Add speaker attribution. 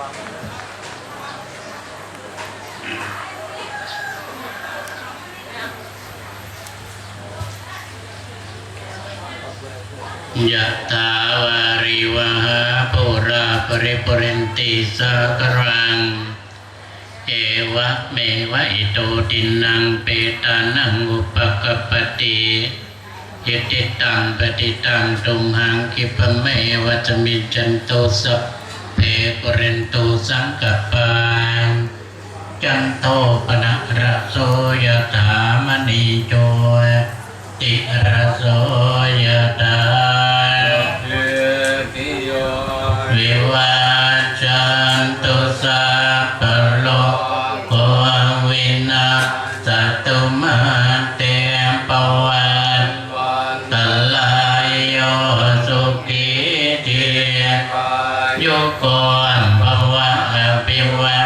Speaker 1: ยะตาวาริวหาปุราปริปรินติสากรัง เอวะเมวะอิโตตินังเปตานังอุปกปติยติตังปฏิตังตุมหังกิพเมวะจมิจันโตสัพ ปุเรนโตสังกปปาจันโทปนะระโสยถามณีโจติระโสยถา
Speaker 2: เอกิโย
Speaker 1: วิวาจันตุสัพพะโลกโควินาสตุมา ก่อรภ
Speaker 2: วะ
Speaker 1: อภิ
Speaker 2: วา